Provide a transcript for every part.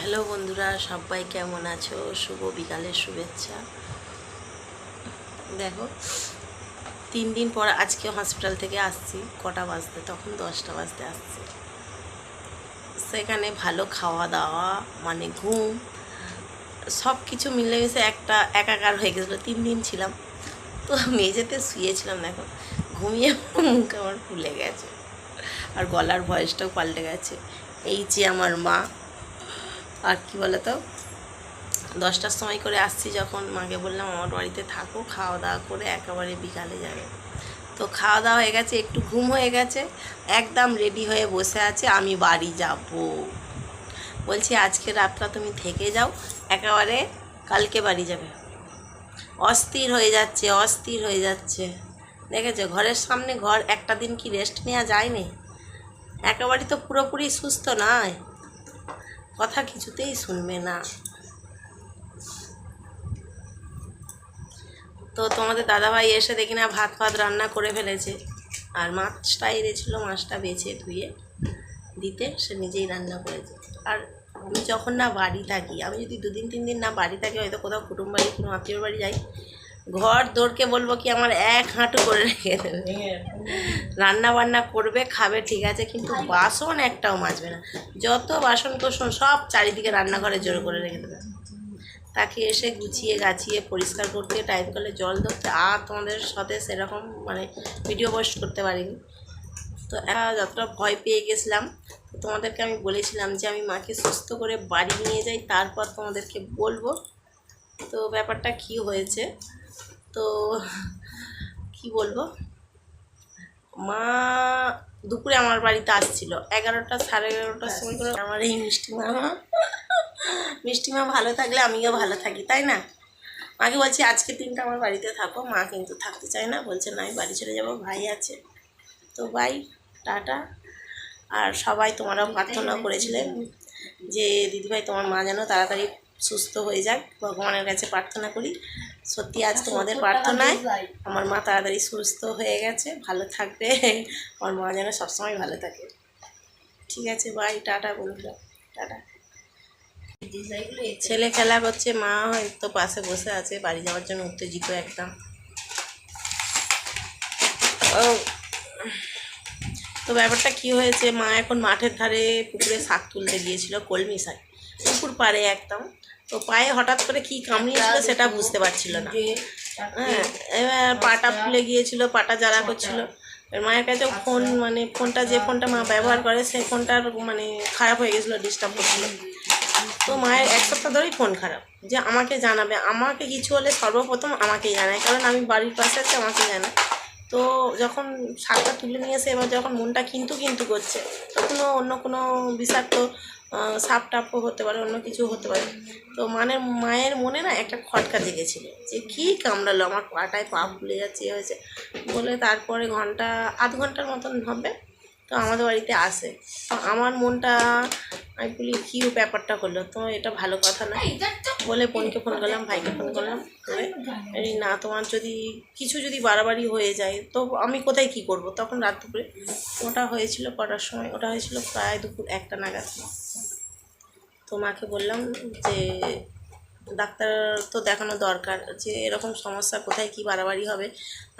Hello বন্ধুরা, সবাই কেমন আছো? শুভ বিকালের শুভেচ্ছা। দেখো, তিন দিন পর আজকে হসপিটাল থেকে আসছি, কটা বাজতে? তখন দশটা বাজতে আসছি। সেখানে ভালো খাওয়া দাওয়া মানে ঘুম সব কিছু মিলেমিশে একটা একাকার হয়ে গেছিল। তিন দিন ছিলাম, তো মেঝেতে শুয়েছিলাম, দেখো। ঘুমিয়ে মুখ আমার ফুলে গেছে। আর গলার ভয়েসটাও পাল্টে গেছে। এই যে আমার মা আর কি বলো তো দশটার সময় করে আসছি যখন মাকে বললাম, আমার বাড়িতে থাকো, খাওয়া দাওয়া করে একেবারে বিকালে যাবে। তো খাওয়া দাওয়া হয়ে গেছে, একটু ঘুম হয়ে গেছে, একদম রেডি হয়ে বসে আছে, আমি বাড়ি যাব। বলছি, আজকে রাতটা তুমি থেকে যাও, একেবারে কালকে বাড়ি যাবে। অস্থির হয়ে যাচ্ছে, অস্থির হয়ে যাচ্ছে। দেখেছ, ঘরের সামনে ঘর, একটা দিন কি রেস্ট নেওয়া যায়নি? একেবারে তো পুরোপুরি সুস্থ নয়। কথা কিছুতেই শুনবে না। তো তোমাদের দাদাভাই এসে দেখি না ভাত ফাত রান্না করে ফেলেছে। আর মাছটা এনেছিল, মাছটা বেছে ধুয়ে দিতে সে নিজেই রান্না করেছে। আর আমি যখন না বাড়ি থাকি, আমি যদি দুদিন তিন দিন না বাড়ি থাকি, হয়তো কোথাও কুটুম বাড়ি কোনো আত্মীয় বাড়ি যাই ঘর দৌড়কে বলব কি আমার এক হাঁটু করে রেখে দেবে। রান্না বান্না করবে, খাবে, ঠিক আছে, কিন্তু বাসন একটাও মাজবে না। যত বাসন কোসন সব চারিদিকে রান্নাঘরে জোর করে রেখে দেবে। তাকে এসে গুছিয়ে গাছিয়ে পরিষ্কার করতে টাইম কলে জল ধরতে, আর তোমাদের সাথে সেরকম মানে ভিডিও পোস্ট করতে পারিনি। তো যতটা ভয় পেয়ে গেছিলাম তোমাদেরকে আমি বলেছিলাম যে আমি মাকে সুস্থ করে বাড়ি নিয়ে যাই, তারপর তোমাদেরকে বলব। তো ব্যাপারটা কি হয়েছে? তো কি বলব? মা দুপুরে আমার বাড়িতে আসছিল। এগারোটা সাড়ে এগারোটার সময় করে আমার এই মিষ্টি মামা মিষ্টি মা ভালো থাকলে আমিও ভালো থাকি তাই না? মাকে বলছি আজকে দিনটা আমার বাড়িতে থাকো। মা কিন্তু থাকতে চায় না। বলছে না আমি বাড়ি চলে যাব। ভাই আছে। তো ভাই টাটা। আর সবাই তোমরাও প্রার্থনা করেছিলেন যে দিদিভাই তোমার মা যেন তাড়াতাড়ি সুস্থ হয়ে যাক। ভগবানের কাছে প্রার্থনা করি। সত্যি আজ তোমাদের প্রার্থনায় আমার মা তাড়াতাড়ি সুস্থ হয়ে গেছে ভালো থাকবে। আমার মা যেন সবসময় ভালো থাকে। ঠিক আছে বাই টাটা বন্ধুরা টাটা। ছেলে খেলা করছে মা হয়তো পাশে বসে আছে বাড়ি যাওয়ার জন্য উত্তেজিত একদম। ও তো ব্যাপারটা কি হয়েছে মা এখন মাঠের ধারে পুকুরে শাক তুলতে গিয়েছিল কলমি শাক পুকুর পাড়ে একদম। তো পায়ে হঠাৎ করে কি কামড়িয়েছিল সেটা বুঝতে পারছিল না। হ্যাঁ এবার পাটা ফুলে গিয়েছিল পাটা জ্বালা করছিল। এবার মায়ের কাছে ফোন মানে ফোনটা যে ফোনটা মা ব্যবহার করে সেই ফোনটার মানে খারাপ হয়ে গেছিল ডিস্টার্ব করছিল। তো মায়ের এক সপ্তাহ ধরেই ফোন খারাপ। যে আমাকে জানাবে আমাকে কিছু হলে সর্বপ্রথম আমাকেই জানায় কারণ আমি বাড়ির পাশে আছে আমাকে জানায়। তো যখন শাকটা তুলে নিয়ে এসে এবার যখন মনটা কিন্তু কিন্তু করছে তখনও অন্য কোনো বিষাক্ত সাপ টাপও হতে পারে, অন্য কিছু হতে পারে। তো মানে মায়ের মনে না একটা খটকা জেগেছিল যে কী কামড়ালো, আমার পাটায় পা ফুলে যাচ্ছে ইয়ে হয়েছে। বলে তারপরে ঘণ্টা, আধ ঘণ্টার মতন হবে, তো আমাদের বাড়িতে আসে। তো আমার মনটা আমি বলি কী ব্যাপারটা হলো। তো এটা ভালো কথা না। বলে বোনকে ফোন করলাম, ভাইকে ফোন করলাম। করে এই না, তোমার যদি কিছু যদি বাড়াবাড়ি হয়ে যায়, তো আমি কোথায় কি করব? তখন রাত দুপুরে ওটা হয়েছিল কটার সময়। ওটা হয়েছিল প্রায় দুপুর একটা নাগাদ। তো মাকে বললাম যে ডাক্তার তো দেখানো দরকার যে এরকম সমস্যা কোথায় কি বাড়াবাড়ি হবে।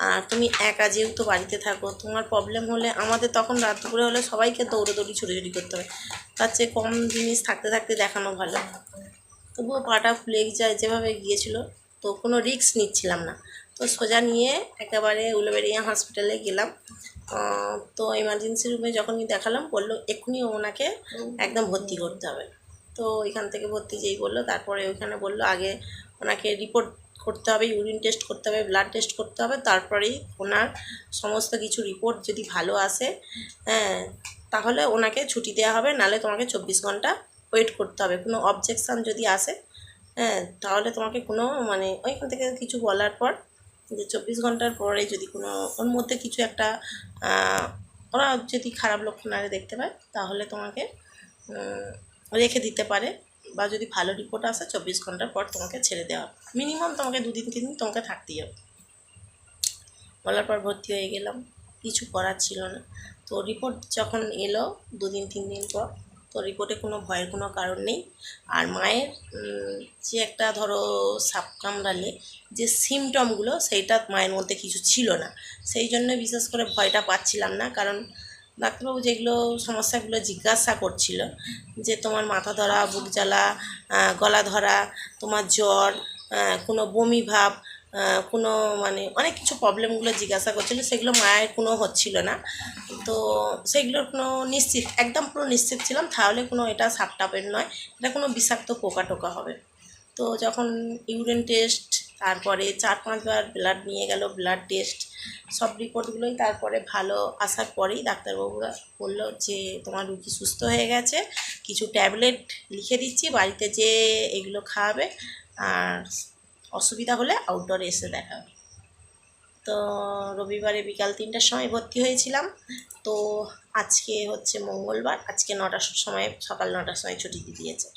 আর তুমি একা যেহেতু বাড়িতে থাকো তোমার প্রবলেম হলে আমাদের তখন রাত দুপুরে হলে সবাইকে দৌড়োদৌড়ি ছুটোছুটি করতে হবে তার চেয়ে কম জিনিস থাকতে থাকতে দেখানো ভালো। তবুও পাটা ফুলে যায় যেভাবে গিয়েছিল তো কোনো রিস্ক নিচ্ছিলাম না। তো সোজা নিয়ে একেবারে উলুবেড়িয়া হসপিটালে গেলাম। তো এমার্জেন্সি রুমে যখনই দেখালাম বলল এক্ষুনি ওনাকে একদম ভর্তি করতে হবে। তো এখান থেকে ভর্তি যেই বলল, তারপরে ওইখানে বলল আগে ওনাকে রিপোর্ট করতে হবে ইউরিন টেস্ট করতে হবে ব্লাড টেস্ট করতে হবে, তারপরেই ওনার সমস্ত কিছু রিপোর্ট যদি ভালো আসে হ্যাঁ তাহলে ওনাকে ছুটি দেওয়া হবে, নাহলে তোমাকে চব্বিশ ঘণ্টা ওয়েট করতে হবে। কোনো অবজেকশান যদি আসে হ্যাঁ তাহলে তোমাকে কোনো মানে ওইখান থেকে কিছু বলার পর যে চব্বিশ ঘণ্টার পরে যদি কোনো, ওর মধ্যে কিছু একটা ওরা যদি খারাপ লক্ষণ আরে দেখতে পায়, তাহলে তোমাকে রেখে দিতে পারে বা যদি ভালো রিপোর্ট আসে, চব্বিশ ঘণ্টার পর তোমাকে ছেড়ে দেওয়া হবে। মিনিমাম তোমাকে দুদিন তিন দিন তোমাকে থাকতেই হবে। বলার পর ভর্তি হয়ে গেলাম। কিছু করার ছিল না। তো রিপোর্ট যখন এলো দুদিন তিন দিন পর, তো রিপোর্টে কোনো ভয়ের কোনো কারণ নেই। আর মায়ের যে একটা ধরো সাপ কামড়ালে যে সিমটমগুলো সেইটা মায়ের মধ্যে কিছু ছিল না। সেই জন্য বিশেষ করে ভয়টা পাচ্ছিলাম না। কারণ ডাক্তারবাবু যেগুলো সমস্যাগুলো জিজ্ঞাসা করছিল, যে তোমার মাথা ধরা, বুক জ্বালা গলা ধরা, তোমার জ্বর কোনো বমি ভাব কোনো মানে অনেক কিছু প্রবলেমগুলো জিজ্ঞাসা করছিল, সেগুলো মায়ের কোনো হচ্ছিল না। তো সেগুলোর কোনো নিশ্চিত, একদম পুরো নিশ্চিত ছিলাম, তাহলে কোনো এটা সাপ টাপের নয়, এটা কোনো বিষাক্ত পোকা টোকা হবে। তো যখন ইউরিন টেস্ট তারপরে চার পাঁচবার ব্লাড নিয়ে গেল ব্লাড টেস্ট সব রিপোর্টগুলোই তারপরে ভালো আসার পরেই ডাক্তারবাবুরা বলল যে, তোমার রুগী সুস্থ হয়ে গেছে, কিছু ট্যাবলেট লিখে দিচ্ছি, বাড়িতে যে এগুলো খাওয়াবে, আর অসুবিধা হলে আউটডোরে এসে দেখাবে। তো রবিবারে বিকাল তিনটার সময় ভর্তি হয়েছিলাম। তো আজকে হচ্ছে মঙ্গলবার, আজকে নটার সময়, সকাল নটার সময় ছুটি দিয়েছে।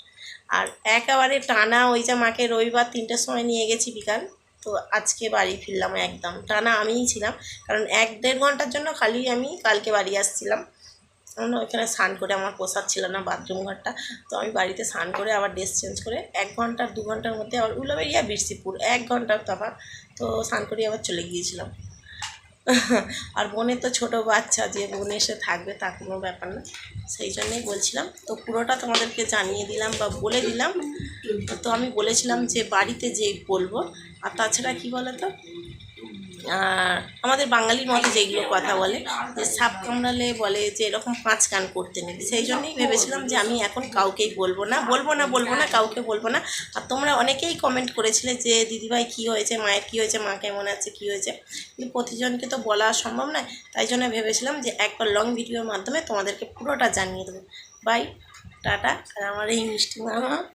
আর একেবারে টানা ওই যে মাকে রবিবার তিনটের সময় নিয়ে গেছি বিকাল, তো আজকে বাড়ি ফিরলাম একদম। টানা আমিই ছিলাম, কারণ এক দেড় ঘণ্টার জন্য খালি আমি কালকে বাড়ি আসছিলাম। কারণ ওইখানে স্নান করে আমার পোশাক ছিল না বাথরুম ঘরটা, তো আমি বাড়িতে স্নান করে আবার ড্রেস চেঞ্জ করে এক ঘণ্টা দু ঘণ্টার মধ্যে আবার উলাবেরিয়া বীরসিপুর, এক ঘণ্টার তফাৎ তো স্নান করে আবার চলে গিয়েছিলাম। আর বোনের তো ছোট বাচ্চা, যে বোন এসে থাকবে তা কোনো ব্যাপার না। সেই জন্যেই বলছিলাম, তো পুরোটা তোমাদেরকে জানিয়ে দিলাম বা বলে দিলাম। তো আমি বলেছিলাম যে বাড়িতে যে বলব। আর তাছাড়া কী বলো তো আমাদের বাঙালির মধ্যে যেগুলো কথা বলে, যে সাপ কামড়ালে বলে যে এরকম পাঁচ কান করতে নেই। সেই জন্যই ভেবেছিলাম যে আমি এখন কাউকেই বলব না বলব না বলব না, কাউকে বলব না। আর তোমরা অনেকেই কমেন্ট করেছিলে যে, দিদিভাই, কী হয়েছে? মা-এর কী হয়েছে? মা কেমন আছে? কী হয়েছে? কিন্তু প্রতিজনকে তো বলা সম্ভব নয়। তাই জন্য ভেবেছিলাম যে একবার লং ভিডিওর মাধ্যমে তোমাদেরকে পুরোটা জানিয়ে দেবো। বাই টাটা, আর আমার এই মিষ্টি মামা।